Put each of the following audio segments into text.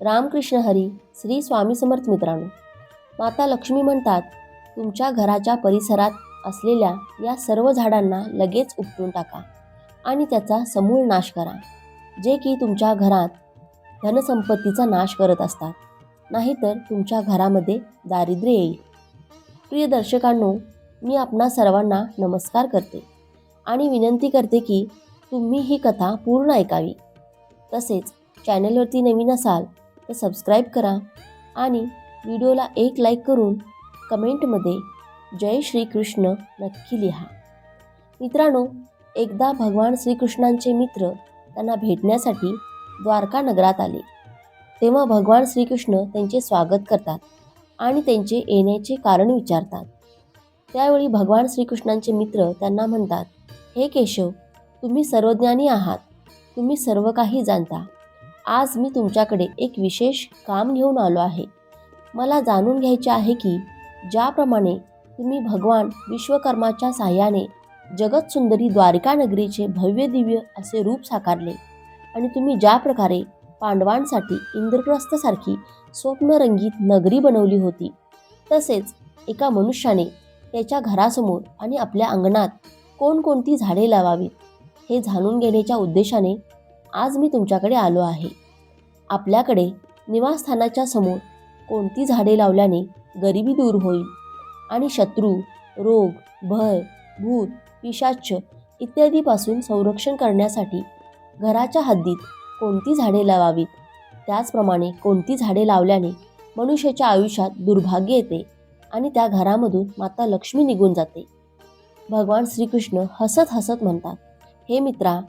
रामकृष्ण हरी श्री स्वामी समर्थ मित्रांनो. माता लक्ष्मी म्हणतात तुमच्या घराच्या परिसरात असलेल्या या सर्व झाडांना लगेच उपटून टाका आणि त्याचा समूळ नाश करा. जे की तुमच्या घरात धनसंपत्तीचा नाश करत असतात नाहीतर तुमच्या घरामध्ये दारिद्र्य येईल. प्रिय दर्शकांनो मी आपणा सर्वांना नमस्कार करते आणि विनंती करते की तुम्ही ही कथा पूर्ण ऐकावी. तसेच चॅनलवरती नवीन असाल तर सबस्क्राईब करा आणि व्हिडिओला एक लाईक करून कमेंटमध्ये जय श्रीकृष्ण नक्की लिहा. मित्रांनो एकदा भगवान श्रीकृष्णांचे मित्र त्यांना भेटण्यासाठी द्वारका नगरात आले. तेव्हा भगवान श्रीकृष्ण त्यांचे स्वागत करतात आणि त्यांचे येण्याचे कारण विचारतात. त्यावेळी भगवान श्रीकृष्णांचे मित्र त्यांना म्हणतात हे केशव तुम्ही सर्वज्ञानी आहात. तुम्ही सर्व काही जाणता. आज मी तुमच्याकडे एक विशेष काम घेऊन आलो आहे. मला जाणून घ्यायचे आहे की ज्याप्रमाणे तुम्ही भगवान विश्वकर्माच्या साह्याने जगतसुंदरी द्वारका नगरीचे भव्य दिव्य असे रूप साकारले आणि तुम्ही ज्या प्रकारे पांडवांसाठी इंद्रप्रस्थासारखी स्वप्नरंगीत नगरी बनवली होती तसेच एका मनुष्याने त्याच्या घरासमोर आणि आपल्या अंगणात कोणकोणती झाडे लावावीत हे जाणून घेण्याच्या उद्देशाने आज मी तुमच्याकडे आलो आहे. आपल्याकडे निवासस्थानाच्या समोर कोणती झाडे लावल्याने गरिबी दूर होईल आणि शत्रू रोग भय भूत पिशाच्य इत्यादीपासून संरक्षण करण्यासाठी घराच्या हद्दीत कोणती झाडे लावावीत? त्याचप्रमाणे कोणती झाडे लावल्याने मनुष्याच्या आयुष्यात दुर्भाग्य येते आणि त्या घरामधून माता लक्ष्मी निघून जाते. भगवान श्रीकृष्ण हसत हसत म्हणतात हे मित्रा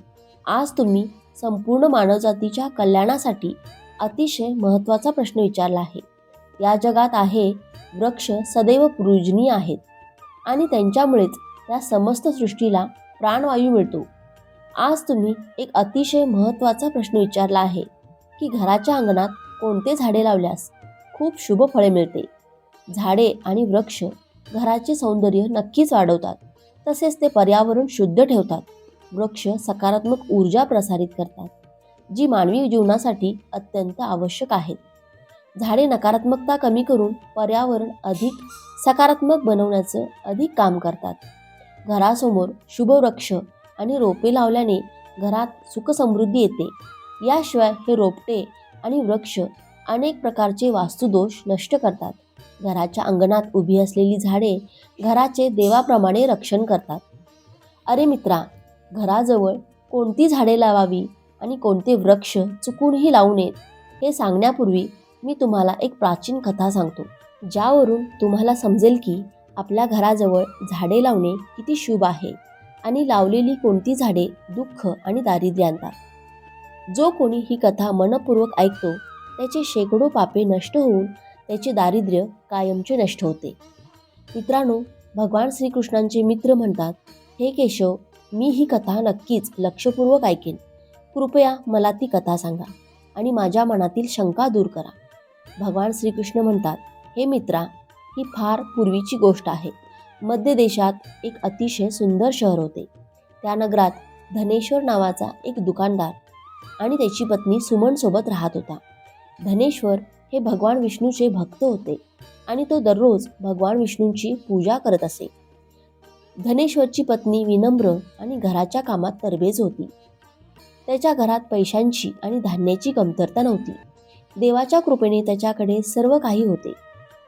आज तुम्ही संपूर्ण मानवजातीच्या कल्याणासाठी अतिशय महत्त्वाचा प्रश्न विचारला आहे. या जगात आहे वृक्ष सदैव पूजनीय आहेत आणि त्यांच्यामुळेच या समस्त सृष्टीला प्राणवायू मिळतो. आज तुम्ही एक अतिशय महत्त्वाचा प्रश्न विचारला आहे की घराच्या अंगणात कोणते झाडे लावल्यास खूप शुभ फळे मिळते? झाडे आणि वृक्ष घराचे सौंदर्य नक्कीच वाढवतात तसेच ते पर्यावरण शुद्ध ठेवतात. वृक्ष सकारात्मक ऊर्जा प्रसारित करतात जी मानवी जीवनासाठी अत्यंत आवश्यक आहेत. झाडे नकारात्मकता कमी करून पर्यावरण अधिक सकारात्मक बनवण्याचं अधिक काम करतात. घरासमोर शुभ वृक्ष आणि रोपे लावल्याने घरात सुखसमृद्धी येते. याशिवाय हे रोपटे आणि वृक्ष अनेक प्रकारचे वास्तुदोष नष्ट करतात. घराच्या अंगणात उभी असलेली झाडे घराचे देवाप्रमाणे रक्षण करतात. अरे मित्रा घराजवळ कोणती झाडे लावावी आणि कोणते वृक्ष चुकूनही लावू नयेत हे सांगण्यापूर्वी मी तुम्हाला एक प्राचीन कथा सांगतो ज्यावरून तुम्हाला समजेल की आपल्या घराजवळ झाडे लावणे किती शुभ आहे आणि लावलेली कोणती झाडे दुःख आणि दारिद्र्य आणतात. जो कोणी ही कथा मनपूर्वक ऐकतो त्याचे शेकडो पापे नष्ट होऊन त्याचे दारिद्र्य कायमचे नष्ट होते. मित्रांनो भगवान श्रीकृष्णांचे मित्र म्हणतात हे केशव मी ही कथा नक्कीच लक्षपूर्वक ऐकेन. कृपया मला ती कथा सांगा आणि माझ्या मनातील शंका दूर करा. भगवान श्रीकृष्ण म्हणतात हे मित्रा ही फार पूर्वीची गोष्ट आहे. मध्य देशात एक अतिशय सुंदर शहर होते. त्या नगरात धनेश्वर नावाचा एक दुकानदार आणि त्याची पत्नी सुमनसोबत राहत होता. धनेश्वर हे भगवान विष्णूचे भक्त होते आणि तो दररोज भगवान विष्णूंची पूजा करत असे. धनेश्वरची पत्नी विनम्र आणि घराच्या कामात तरबेज होती. त्याच्या घरात पैशांची आणि धान्याची कमतरता नव्हती. देवाच्या कृपेने त्याच्याकडे सर्व काही होते.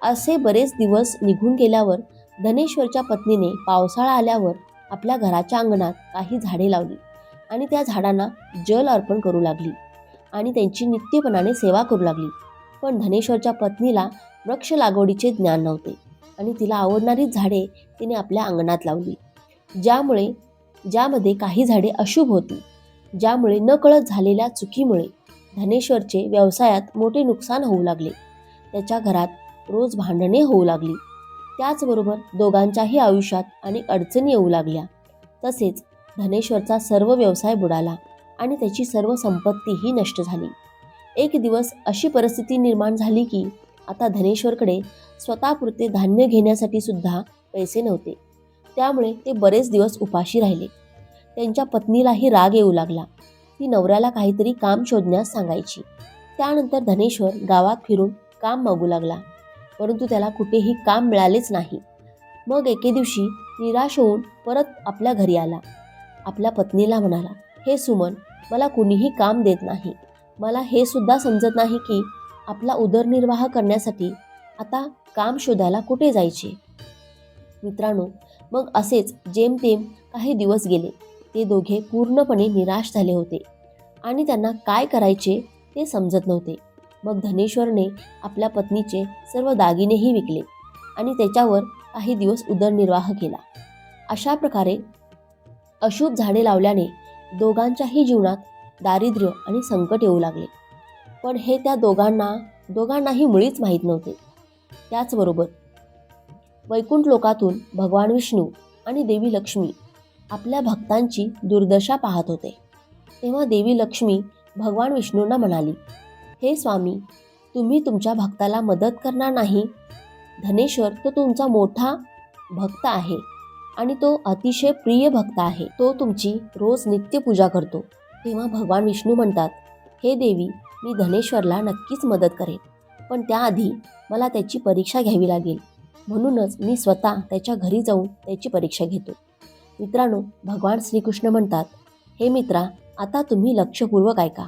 असे बरेच दिवस निघून गेल्यावर धनेश्वरच्या पत्नीने पावसाळा आल्यावर आपल्या घराच्या अंगणात काही झाडे लावली आणि त्या झाडांना जल अर्पण करू लागली आणि त्यांची नित्यपणाने सेवा करू लागली. पण धनेश्वरच्या पत्नीला वृक्ष लागवडीचे ज्ञान नव्हते. आणि तिला आवडणारी झाडे तिने आपल्या अंगणात लावली. ज्यामुळे ज्यामध्ये काही झाडे अशुभ होती ज्यामुळे नकळत झालेल्या चुकीमुळे धनेश्वरचे व्यवसायात मोठे नुकसान होऊ लागले. त्याच्या घरात रोज भांडणे होऊ लागली. त्याचबरोबर दोघांच्याही आयुष्यात अनेक अडचणी येऊ लागल्या. तसेच धनेश्वरचा सर्व व्यवसाय बुडाला आणि त्याची सर्व संपत्तीही नष्ट झाली. एक दिवस अशी परिस्थिती निर्माण झाली की आता धनेश्वरकडे स्वतःपुरते धान्य घेण्यासाठी सुद्धा पैसे नव्हते. त्यामुळे ते बरेच दिवस उपाशी राहिले. त्यांच्या पत्नीलाही राग येऊ लागला. ती नवऱ्याला काहीतरी काम शोधण्यास सांगायची. त्यानंतर धनेश्वर गावात फिरून काम मागू लागला. परंतु त्याला कुठेही काम मिळालेच नाही. मग एके दिवशी निराश होऊन परत आपल्या घरी आला. आपल्या पत्नीला म्हणाला हे सुमन मला कुणीही काम देत नाही. मला हे सुद्धा समजत नाही की आपला उदरनिर्वाह करण्यासाठी आता काम शोधायला कुठे जायचे? मित्रांनो मग असेच जेमतेम काही दिवस गेले. ते दोघे पूर्णपणे निराश झाले होते. आणि त्यांना काय करायचे ते समजत नव्हते. मग धनेश्वरने आपल्या पत्नीचे सर्व दागिनेही विकले आणि त्याच्यावर काही दिवस उदरनिर्वाह केला. अशा प्रकारे अशुभ झाडे लावल्याने दोघांच्याही जीवनात दारिद्र्य आणि संकट येऊ लागले. पण हे त्या दोघांना दोघांनाही मुळीच माहीत नव्हते. त्याचबरोबर वैकुंठ लोकातून भगवान विष्णू आणि देवी लक्ष्मी आपल्या भक्तांची दुर्दशा पाहत होते. तेव्हा देवी लक्ष्मी भगवान विष्णूंना म्हणाली हे स्वामी तुम्ही तुमच्या भक्ताला मदत करणार नाही? धनेश्वर तो तुमचा मोठा भक्त आहे आणि तो अतिशय प्रिय भक्त आहे. तो तुमची रोज नित्य पूजा करतो. तेव्हा भगवान विष्णू म्हणतात हे देवी मी धनेश्वरला नक्कीच मदत करेन. पण त्याआधी मला त्याची परीक्षा घ्यावी लागेल. म्हणूनच मी स्वतः त्याच्या घरी जाऊन त्याची परीक्षा घेतो. मित्रांनो भगवान श्रीकृष्ण म्हणतात हे मित्रा आता तुम्ही लक्षपूर्वक ऐका.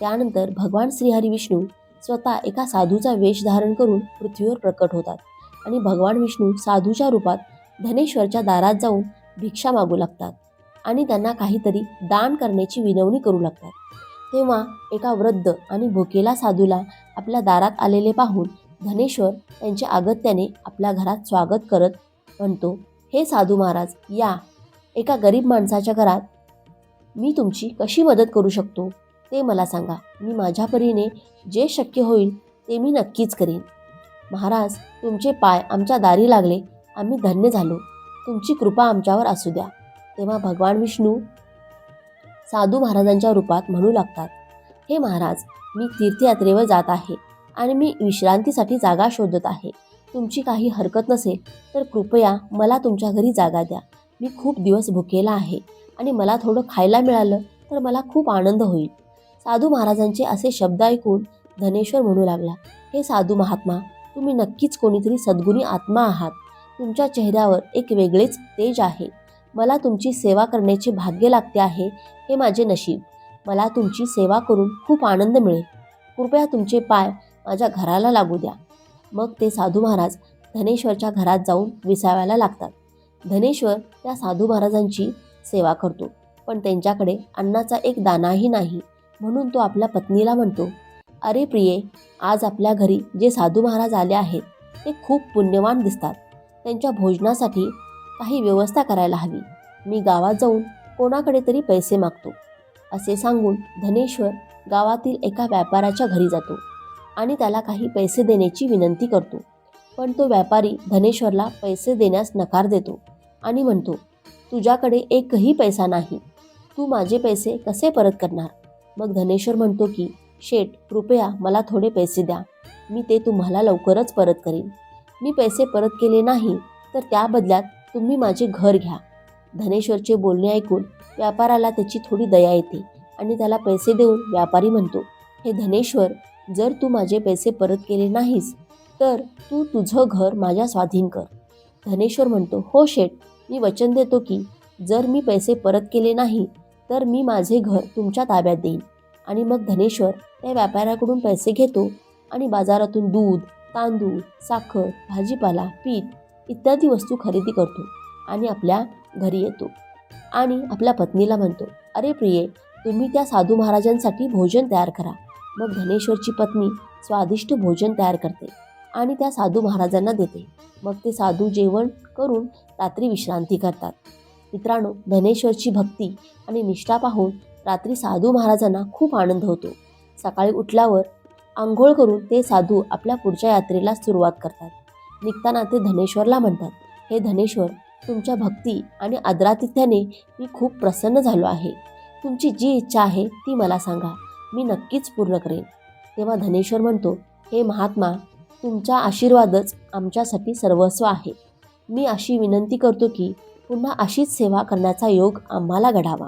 त्यानंतर भगवान श्रीहरी विष्णू स्वतः एका साधूचा वेश धारण करून पृथ्वीवर प्रकट होतात आणि भगवान विष्णू साधूच्या रूपात धनेश्वरच्या दारात जाऊन भिक्षा मागू लागतात आणि त्यांना काहीतरी दान करण्याची विनवणी करू लागतात. तेव्हा एका वृद्ध आणि भुकेला साधूला आपल्या दारात आलेले पाहून धनेश्वर त्यांच्या अगत्याने आपल्या घरात स्वागत करत म्हणतो हे साधू महाराज या. एका गरीब माणसाच्या घरात मी तुमची कशी मदत करू शकतो? ते मला सांगा. मी माझ्या परीने जे शक्य होईल ते मी नक्कीच करीन. महाराज तुमचे पाय आमच्या दारी लागले. आम्ही धन्य झालो. तुमची कृपा आमच्यावर असू द्या. तेव्हा भगवान विष्णू साधू महाराजांच्या रूपात म्हणू लागतात. हे महाराज मी तीर्थयात्रेवर जात आहे आणि मी विश्रांतीसाठी जागा शोधत आहे. तुमची काही हरकत नसेल तर कृपया मला तुमच्या घरी जागा द्या. मी खूप दिवस भुकेला आहे आणि मला थोडं खायला मिळालं तर मला खूप आनंद होईल. साधू महाराजांचे असे शब्द ऐकून धनेश्वर म्हणू लागला हे साधू महात्मा तुम्ही नक्कीच कोणीतरी सद्गुणी आत्मा आहात. तुमच्या चेहऱ्यावर एक वेगळेच तेज आहे. मला तुमची सेवा करण्याचे भाग्य लागते आहे हे माझे नशीब. मला तुमची सेवा करून खूप आनंद मिळेल. कृपया तुमचे पाय माझ्या घराला लागू द्या. मग ते साधू महाराज धनेश्वरच्या घरात जाऊन विसाव्याला लागतात. धनेश्वर त्या साधू महाराजांची सेवा करतो पण त्यांच्याकडे अन्नाचा एक दानाही नाही म्हणून तो आपल्या पत्नीला म्हणतो अरे प्रिये आज आपल्या घरी जे साधू महाराज आले आहेत ते खूप पुण्यवान दिसतात. त्यांच्या भोजनासाठी काही व्यवस्था करायला हवी. मी गावात जाऊन कोणाकडे तरी पैसे मागतो. असे सांगून धनेश्वर गावातील एका व्यापाऱ्याच्या घरी जातो आणि त्याला काही पैसे देण्याची विनंती करतो. पण तो व्यापारी धनेश्वरला पैसे देण्यास नकार देतो आणि म्हणतो तुझ्याकडे एकही पैसा नाही. तू माझे पैसे कसे परत करणार? मग धनेश्वर म्हणतो की शेठ कृपया मला थोडे पैसे द्या. मी ते तुम्हाला लवकरच परत करेन. मी पैसे परत केले नाही तर त्या बदल्यात तुम्ही माझे घर घ्या. धनेश्वरचे बोलणे ऐकून व्यापाराला त्याची थोडी दया येते आणि त्याला पैसे देऊन व्यापारी म्हणतो हे धनेश्वर जर तू माझे पैसे परत केले नाहीस तर तू तुझं घर माझ्या स्वाधीन कर. धनेश्वर म्हणतो हो शेठ मी वचन देतो की जर मी पैसे परत केले नाही तर मी माझे घर तुमच्या ताब्यात देईन. आणि मग धनेश्वर त्या व्यापाऱ्याकडून पैसे घेतो आणि बाजारातून दूध तांदूळ साखर भाजीपाला पीठ इत्यादी वस्तू खरेदी करतो आणि आपल्या घरी येतो. आणि आपल्या पत्नीला म्हणतो अरे प्रिये तुम्ही त्या साधू महाराजांसाठी भोजन तयार करा. मग धनेश्वरची पत्नी स्वादिष्ट भोजन तयार करते आणि त्या साधू महाराजांना देते. मग ते साधू जेवण करून रात्री विश्रांती करतात. मित्रांनो धनेश्वरची भक्ती आणि निष्ठा पाहून रात्री साधू महाराजांना खूप आनंद होतो. सकाळी उठल्यावर आंघोळ करून ते साधू आपल्या पुढच्या यात्रेला सुरुवात करतात. निघताना ते धनेश्वरला म्हणतात हे धनेश्वर तुमच्या भक्ती आणि आदरातिथ्याने मी खूप प्रसन्न झालो आहे. तुमची जी इच्छा आहे ती मला सांगा मी नक्कीच पूर्ण करेन. तेव्हा धनेश्वर म्हणतो हे महात्मा तुमचा आशीर्वादच आमच्यासाठी सर्वस्व आहे. मी अशी विनंती करतो की पुन्हा अशीच सेवा करण्याचा योग आम्हाला घडावा.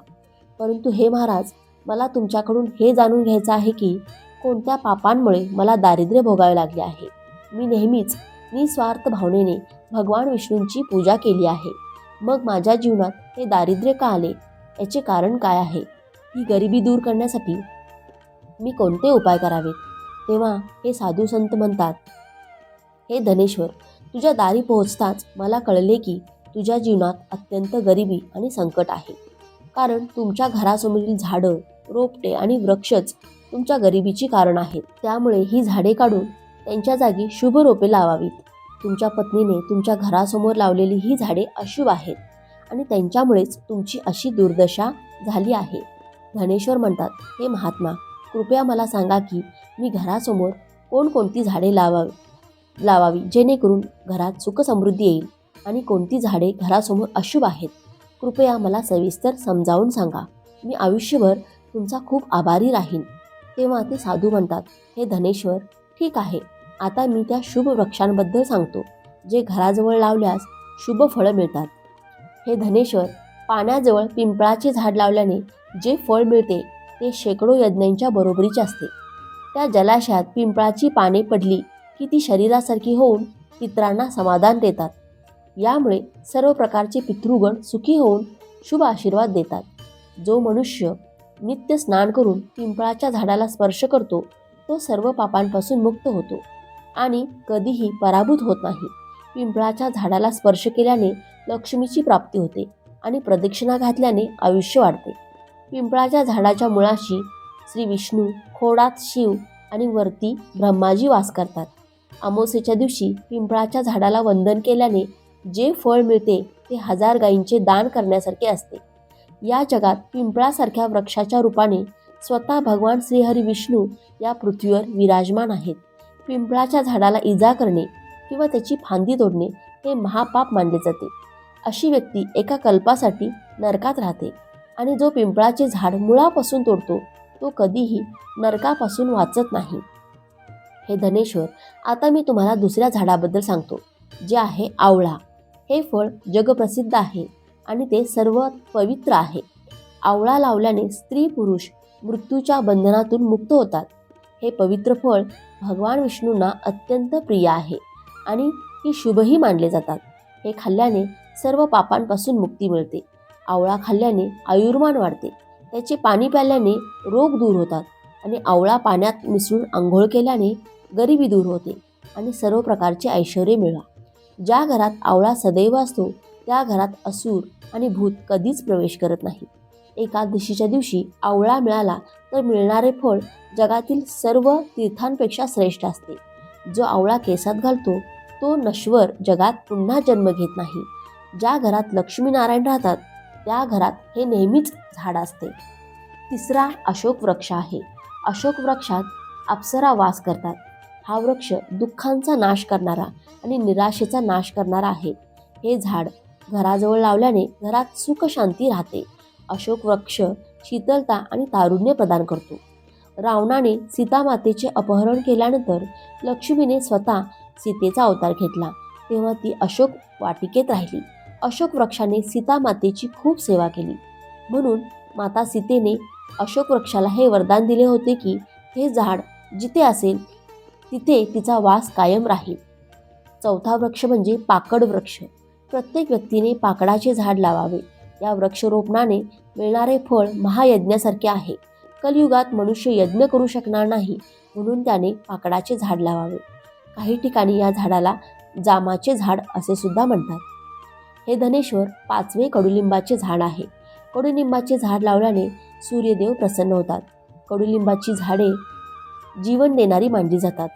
परंतु हे महाराज मला तुमच्याकडून हे जाणून घ्यायचं आहे की कोणत्या पापांमुळे मला दारिद्र्य भोगावे लागले आहे. मी नेहमीच निस्वार्थ भावनेने भगवान विष्णूंची पूजा केली आहे. मग माझ्या जीवनात हे दारिद्र्य का आले? याचे कारण काय आहे? ही गरिबी दूर करण्यासाठी मी कोणते उपाय करावेत? तेव्हा हे साधू संत म्हणतात हे धनेश्वर तुझ्या दारी पोहोचताच मला कळले की तुझ्या जीवनात अत्यंत गरिबी आणि संकट आहे. कारण तुमच्या घरासमोरील झाडं रोपटे आणि वृक्षच तुमच्या गरिबीची कारण आहेत. त्यामुळे ही झाडे काढून त्यांच्या जागी शुभ रोपे लावावीत. तुमच्या पत्नीने तुमच्या घरासमोर लावलेली ही झाडे अशुभ आहेत आणि त्यांच्यामुळेच तुमची अशी दुर्दशा झाली आहे. धनेश्वर म्हणतात हे महात्मा कृपया मला सांगा की मी घरासमोर कोणकोणती झाडे लावावी लावावी जेणेकरून घरात सुखसमृद्धी येईल आणि कोणती झाडे घरासमोर अशुभ आहेत. कृपया मला सविस्तर समजावून सांगा. मी आयुष्यभर तुमचा खूप आभारी राहीन. तेव्हा ते साधू म्हणतात हे धनेश्वर ठीक आहे. आता मी त्या शुभ वृक्षांबद्दल सांगतो जे घराजवळ लावल्यास शुभ फळं मिळतात. हे धनेश्वर पाण्याजवळ पिंपळाचे झाड लावल्याने जे फळ मिळते ते शेकडो यज्ञांच्या बरोबरीचे असते. त्या जलाशयात पिंपळाची पाने पडली की ती शरीरासारखी होऊन पित्रांना समाधान देतात. यामुळे सर्व प्रकारचे पितृगण सुखी होऊन शुभ आशीर्वाद देतात. जो मनुष्य नित्य स्नान करून पिंपळाच्या झाडाला स्पर्श करतो तो सर्व पापांपासून मुक्त होतो. आणि कधीही पराभूत होत नाही. पिंपळाच्या झाडाला स्पर्श केल्याने लक्ष्मीची प्राप्ती होते आणि प्रदक्षिणा घातल्याने आयुष्य वाढते. पिंपळाच्या झाडाच्या मुळाशी श्री विष्णू खोडात शिव आणि वरती ब्रह्माजी वास करतात. अमावस्येच्या दिवशी पिंपळाच्या झाडाला वंदन केल्याने जे फळ मिळते ते हजार गायींचे दान करण्यासारखे असते. या जगात पिंपळासारख्या वृक्षाच्या रूपाने स्वतः भगवान श्रीहरी विष्णू या पृथ्वीवर विराजमान आहेत. पिंपळाच्या झाडाला इजा करणे किंवा त्याची फांदी तोडणे हे महापाप मानले जाते. अशी व्यक्ती एका कल्पासाठी नरकात राहते आणि जो पिंपळाचे झाड मुळापासून तोडतो तो कधीही नरकापासून वाचत नाही. हे धनेश्वर आता मी तुम्हाला दुसऱ्या झाडाबद्दल सांगतो जे आहे आवळा. हे फळ जगप्रसिद्ध आहे आणि ते सर्व पवित्र आहे. आवळा लावल्याने स्त्री पुरुष मृत्यूच्या बंधनातून मुक्त होतात. हे पवित्र फळ भगवान विष्णूंना अत्यंत प्रिय आहे आणि ती शुभही मानले जातात. हे खाल्ल्याने सर्व पापांपासून मुक्ती मिळते. आवळा खाल्ल्याने आयुर्मान वाढते. त्याचे पाणी प्यायल्याने रोग दूर होतात आणि आवळा पाण्यात मिसळून आंघोळ केल्याने गरिबी दूर होते आणि सर्व प्रकारचे ऐश्वर मिळवा ज्या घरात आवळा सदैव असतो त्या घरात असूर आणि भूत कधीच प्रवेश करत नाही. एकादशीच्या दिवशी आवळा मिळाला तर मिळणारे फळ जगातील सर्व तीर्थांपेक्षा श्रेष्ठ असते. जो आवळा केसात घालतो तो नश्वर जगात पुन्हा जन्म घेत नाही. ज्या घरात लक्ष्मीनारायण राहतात त्या घरात हे नेहमीच झाड असते. तिसरा अशोक वृक्ष आहे. अशोक वृक्षात अप्सरा वास करतात. हा वृक्ष दुःखांचा नाश करणारा आणि निराशेचा नाश करणारा आहे. हे झाड घराजवळ लावल्याने घरात सुखशांती राहते. अशोक वृक्ष शीतलता आणि तारुण्य प्रदान करतो. रावणाने सीतामातेचे अपहरण केल्यानंतर लक्ष्मीने स्वतः सीतेचा अवतार घेतला. तेव्हा ती अशोक वाटिकेत राहिली. अशोक वृक्षाने सीतामातेची खूप सेवा केली. म्हणून माता सीतेने अशोक वृक्षाला हे वरदान दिले होते की हे झाड जिथे असेल तिथे तिचा वास कायम राहील. चौथा वृक्ष म्हणजे पाकड वृक्ष. प्रत्येक व्यक्तीने पाकडाचे झाड लावावे. या वृक्षरोपणाने मिळणारे फळ महायज्ञासारखे आहे. कलियुगात मनुष्य यज्ञ करू शकणार नाही म्हणून त्याने पाकडाचे झाड लावावे. काही ठिकाणी या झाडाला जामाचे झाड असे सुद्धा म्हणतात. हे धनेश्वर पाचवे कडुलिंबाचे झाड आहे. कडुलिंबाचे झाड लावल्याने सूर्यदेव प्रसन्न होतात. कडुलिंबाची झाडे जीवन देणारी मानली जातात.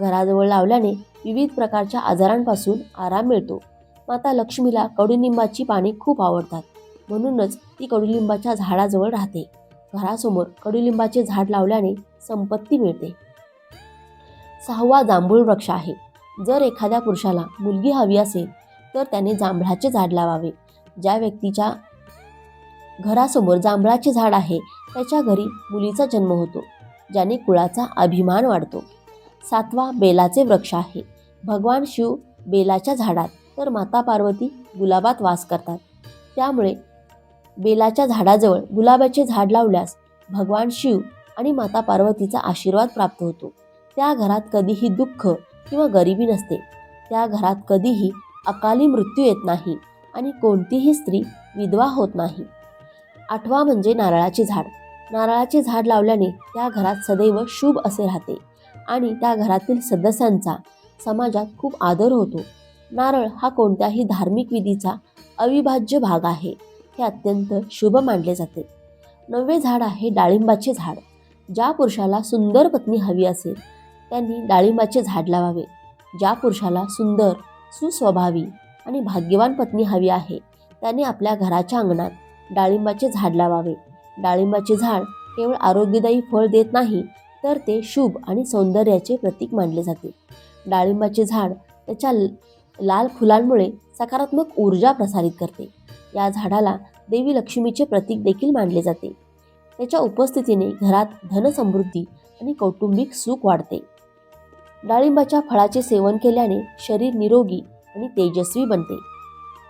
घराजवळ लावल्याने विविध प्रकारच्या आजारांपासून आराम मिळतो. माता लक्ष्मीला कडुलिंबाची पाने खूप आवडतात. म्हणूनच ती कडुलिंबाच्या झाडाजवळ राहते. घरासमोर कडुलिंबाचे झाड लावल्याने संपत्ती मिळते. सहावा जांभूळ वृक्ष आहे. जर एखाद्या पुरुषाला मुलगी हवी असेल तर त्याने जांभळाचे झाड लावावे. ज्या व्यक्तीच्या घरासमोर जांभळाचे झाड आहे त्याच्या घरी मुलीचा जन्म होतो ज्याने कुळाचा अभिमान वाढतो. सातवा बेलाचे वृक्ष आहे. भगवान शिव बेलाच्या झाडात तर माता पार्वती गुलाबात वास करतात. त्यामुळे बेलाच्या झाडाजवळ गुलाबाचे झाड लावल्यास भगवान शिव आणि माता पार्वतीचा आशीर्वाद प्राप्त होतो. त्या घरात कधीही दुःख किंवा गरिबी नसते. त्या घरात कधीही अकाली मृत्यू येत नाही आणि कोणतीही स्त्री विधवा होत नाही. आठवा म्हणजे नारळाचे झाड. नारळाचे झाड लावल्याने त्या घरात सदैव शुभ असे राहते आणि त्या घरातील सदस्यांचा समाजात खूप आदर होतो. नारळ हा कोणत्याही धार्मिक विधीचा अविभाज्य भाग आहे. हे अत्यंत शुभ मानले जाते. नववे झाड आहे डाळिंबाचे झाड. ज्या पुरुषाला सुंदर पत्नी हवी असेल त्यांनी डाळिंबाचे झाड लावावे. ज्या पुरुषाला सुंदर सुस्वभावी आणि भाग्यवान पत्नी हवी आहे त्याने आपल्या घराच्या अंगणात डाळिंबाचे झाड लावावे. डाळिंबाचे झाड केवळ आरोग्यदायी फळ देत नाही तर ते शुभ आणि सौंदर्याचे प्रतीक मानले जाते. डाळिंबाचे झाड त्याच्या लाल फुलांमुळे सकारात्मक ऊर्जा प्रसारित करते. या झाडाला देवी लक्ष्मीचे प्रतीक देखील मानले जाते. त्याच्या उपस्थितीने घरात धनसमृद्धी आणि कौटुंबिक सुख वाढते. डाळिंबाच्या फळाचे सेवन केल्याने शरीर निरोगी आणि तेजस्वी बनते.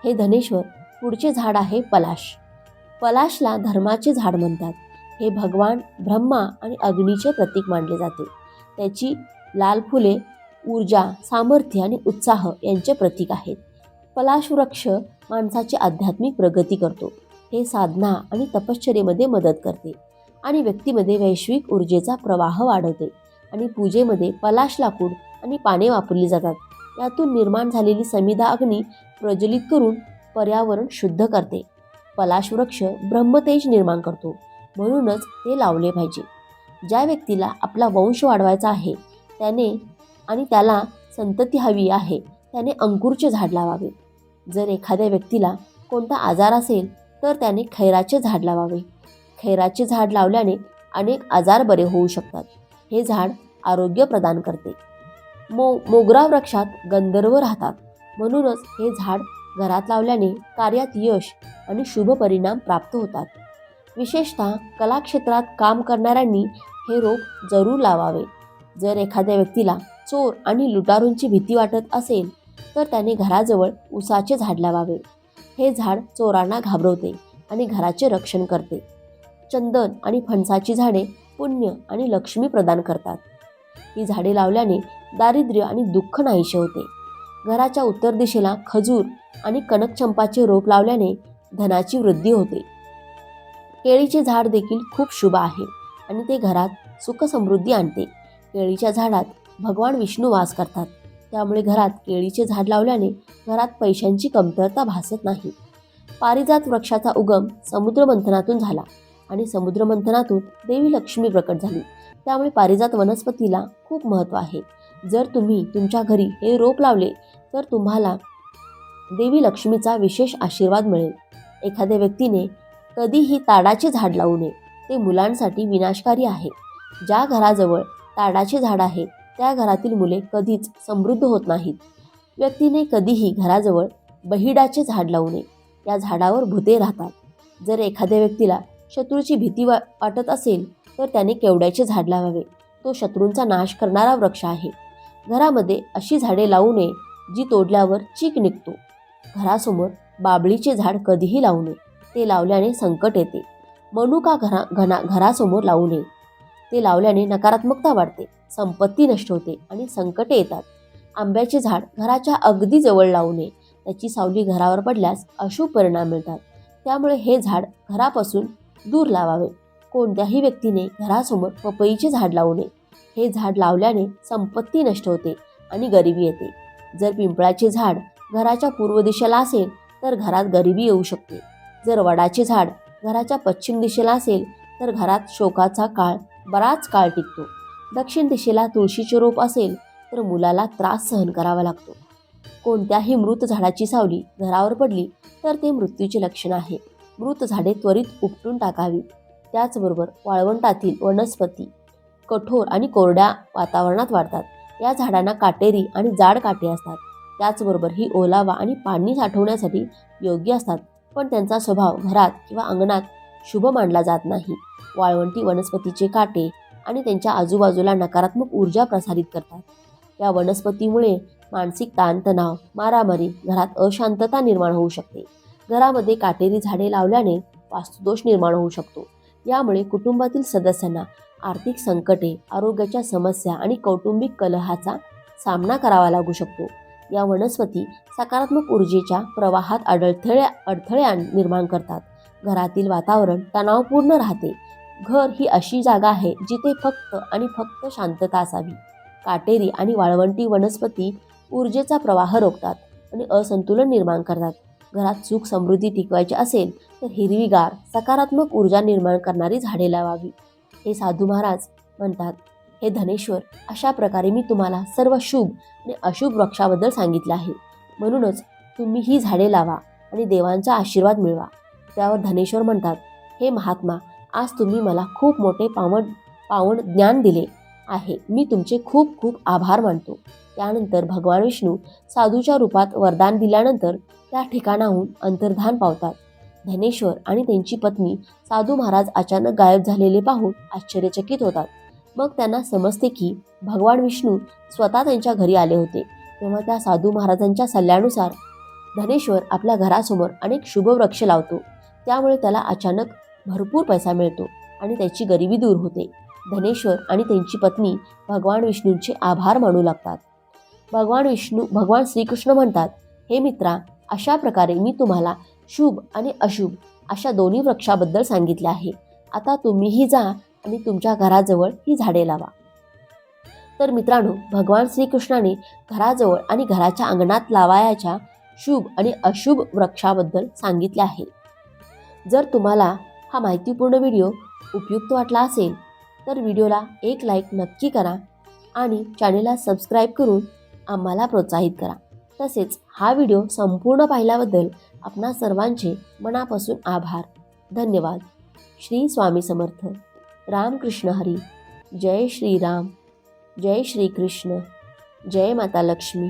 हे धनेश्वर पुढचे झाड आहे पलाश. पलाशला धर्माचे झाड म्हणतात. हे भगवान ब्रह्मा आणि अग्नीचे प्रतीक मानले जाते. त्याची लाल फुले ऊर्जा सामर्थ्य आणि उत्साह यांचे प्रतीक आहेत. पलाश वृक्ष माणसाची आध्यात्मिक प्रगती करतो. हे साधना आणि तपश्चर्येमध्ये मदत करते आणि व्यक्तीमध्ये वैश्विक ऊर्जेचा प्रवाह वाढवते आणि पूजेमध्ये पलाश लाकूड आणि पाने वापरली जातात. यातून निर्माण झालेली समिधा अग्नी प्रज्वलित करून पर्यावरण शुद्ध करते. पलाश वृक्ष ब्रह्मतेज निर्माण करतो. म्हणूनच ते लावले पाहिजे. ज्या व्यक्तीला आपला वंश वाढवायचा आहे त्याने आणि त्याला संतती हवी आहे त्याने अंकुरचे झाड लावावे. जर एखाद्या व्यक्तीला कोणता आजार असेल तर त्याने खैराचे झाड लावावे. खैराचे झाड लावल्याने अनेक आजार बरे होऊ शकतात. हे झाड आरोग्य प्रदान करते. मो मोगरा वृक्षात गंधर्व राहतात. म्हणूनच हे झाड घरात लावल्याने कार्यात यश आणि शुभ परिणाम प्राप्त होतात. विशेषतः कलाक्षेत्रात काम करणाऱ्यांनी हे रोप जरूर लावावे. जर एखाद्या व्यक्तीला चोर आणि लुटारूंची भीती वाटत असेल तर त्याने घराजवळ उसाचे झाड लावावे. हे झाड चोरांना घाबरवते आणि घराचे रक्षण करते. चंदन आणि फणसाची झाडे पुण्य आणि लक्ष्मी प्रदान करतात. ही झाडे लावल्याने दारिद्र्य आणि दुःख नाहीसे होते. घराच्या उत्तर दिशेला खजूर आणि कनकचंपाचे रोप लावल्याने धनाची वृद्धी होते. केळीचे झाड देखील खूप शुभ आहे आणि ते घरात सुखसमृद्धी आणते. केळीच्या झाडात भगवान विष्णू वास करतात. त्यामुळे घरात केळीचे झाड लावल्याने घरात पैशांची कमतरता भासत नाही. पारिजात वृक्षाचा उगम समुद्रमंथनातून झाला आणि समुद्रमंथनातून देवी लक्ष्मी प्रकट झाली. त्यामुळे पारिजात वनस्पतीला खूप महत्त्व आहे. जर तुम्ही तुमच्या घरी हे रोप लावले तर तुम्हाला देवी लक्ष्मीचा विशेष आशीर्वाद मिळेल. एखाद्या व्यक्तीने कधीही ताडाचे झाड लावू नये. ते मुलांसाठी विनाशकारी आहे. ज्या घराजवळ ताडाचे झाड आहे त्या घरातील मुले कधीच समृद्ध होत नाहीत. व्यक्तीने कधीही घराजवळ बहिडाचे झाड लावू नये. या झाडावर भूते राहतात. जर एखाद्या व्यक्तीला शत्रूची भीती वा वाटत असेल तर त्याने केवड्याचे झाड लावावे. तो शत्रूंचा नाश करणारा वृक्ष आहे. घरामध्ये अशी झाडे लावू नये जी तोडल्यावर चीक निघतो. घरासमोर बाबळीचे झाड कधीही लावू नये. ते लावल्याने संकट येते. मनुका घरा घना घरासमोर लावू नये. ते लावल्याने नकारात्मकता वाढते संपत्ती नष्ट होते आणि संकटे येतात. आंब्याचे झाड घराच्या अगदी जवळ लावू नये त्याची सावली घरावर पडल्यास अशुभ परिणाम मिळतात. त्यामुळे हे झाड घरापासून दूर लावावे. कोणत्याही व्यक्तीने घरासमोर पपईचे झाड लावू नये. हे झाड लावल्याने संपत्ती नष्ट होते आणि गरिबी येते. जर पिंपळाचे झाड घराच्या पूर्व दिशेला असेल तर घरात गरिबी येऊ शकते. जर वडाचे झाड घराच्या पश्चिम दिशेला असेल तर घरात शोकाचा काळ बराच काळ टिकतो. दक्षिण दिशेला तुळशीचे रोप असेल तर मुलाला त्रास सहन करावा लागतो. कोणत्याही मृत झाडाची सावली घरावर पडली तर ते मृत्यूचे लक्षण आहे. मृत झाडे त्वरित उपटून टाकावी. त्याचबरोबर वाळवंटातील वनस्पती कठोर आणि कोरड्या वातावरणात वाढतात. या झाडांना काटेरी आणि जाड काटे असतात. त्याचबरोबर ही ओलावा आणि पाणी साठवण्यासाठी योग्य असतात. पण त्यांचा स्वभाव घरात किंवा अंगणात शुभ मानला जात नाही. वाळवंटी वनस्पतीचे काटे आणि त्यांच्या आजूबाजूला नकारात्मक ऊर्जा प्रसारित करतात. या वनस्पतीमुळे मानसिक ताणतणाव मारामारी घरात अशांतता निर्माण होऊ शकते. घरामध्ये काटेरी झाडे लावल्याने वास्तुदोष निर्माण होऊ शकतो. यामुळे कुटुंबातील सदस्यांना आर्थिक संकटे आरोग्याच्या समस्या आणि कौटुंबिक कलहाचा सामना करावा लागू शकतो. या वनस्पती सकारात्मक ऊर्जेच्या प्रवाहात अडथळे अडथळे निर्माण करतात. घरातील वातावरण तणावपूर्ण राहते. घर ही अशी जागा आहे जिथे फक्त आणि फक्त शांतता असावी. काटेरी आणि वाळवंटी वनस्पती ऊर्जेचा प्रवाह रोखतात आणि असंतुलन निर्माण करतात. घरात सुख समृद्धी टिकवायची असेल तर हिरवीगार सकारात्मक ऊर्जा निर्माण करणारी झाडे लावावी. हे साधू महाराज म्हणतात हे धनेश्वर अशा प्रकारे मी तुम्हाला सर्व शुभ आणि अशुभ वृक्षाबद्दल सांगितले आहे. म्हणूनच तुम्ही ही झाडे लावा आणि देवांचा आशीर्वाद मिळवा. त्यावर धनेश्वर म्हणतात हे महात्मा आज तुम्ही मला खूप मोठे पावन पावन ज्ञान दिले आहे. मी तुमचे खूप खूप आभार मानतो. त्यानंतर भगवान विष्णू साधूच्या रूपात वरदान दिल्यानंतर त्या ठिकाणाहून अंतर्धान पावतात. धनेश्वर आणि त्यांची पत्नी साधू महाराज अचानक गायब झालेले पाहून आश्चर्यचकित होतात. मग त्यांना समजते की भगवान विष्णू स्वतः त्यांच्या घरी आले होते. तेव्हा त्या साधू महाराजांच्या सल्ल्यानुसार धनेश्वर आपल्या घरासमोर अनेक शुभवृक्ष लावतो. त्यामुळे त्याला अचानक भरपूर पैसा मिळतो आणि त्याची गरिबी दूर होते. धनेश्वर आणि त्यांची पत्नी भगवान विष्णूंचे आभार मानू लागतात. भगवान विष्णू भगवान श्रीकृष्ण म्हणतात हे मित्रा अशा प्रकारे मी तुम्हाला शुभ आणि अशुभ अशा दोन्ही वृक्षाबद्दल सांगितले आहे. आता तुम्हीही जा आणि तुमच्या घराजवळ ही झाडे लावा. तर मित्रांनो भगवान श्रीकृष्णाने घराजवळ आणि घराच्या अंगणात लावायच्या शुभ आणि अशुभ वृक्षाबद्दल सांगितले आहे. जर तुम्हाला हा माहितीपूर्ण व्हिडिओ उपयुक्त वाटला असेल तर व्हिडिओला एक लाईक नक्की करा आणि चॅनेलला सबस्क्राईब करून आम्हाला प्रोत्साहित करा. तसेच हा व्हिडिओ संपूर्ण पाहिल्याबद्दल आपणा सर्वांचे मनापासून आभार. धन्यवाद. श्री स्वामी समर्थ. रामकृष्ण हरी. जय श्रीराम. जय श्रीकृष्ण. जय माता लक्ष्मी.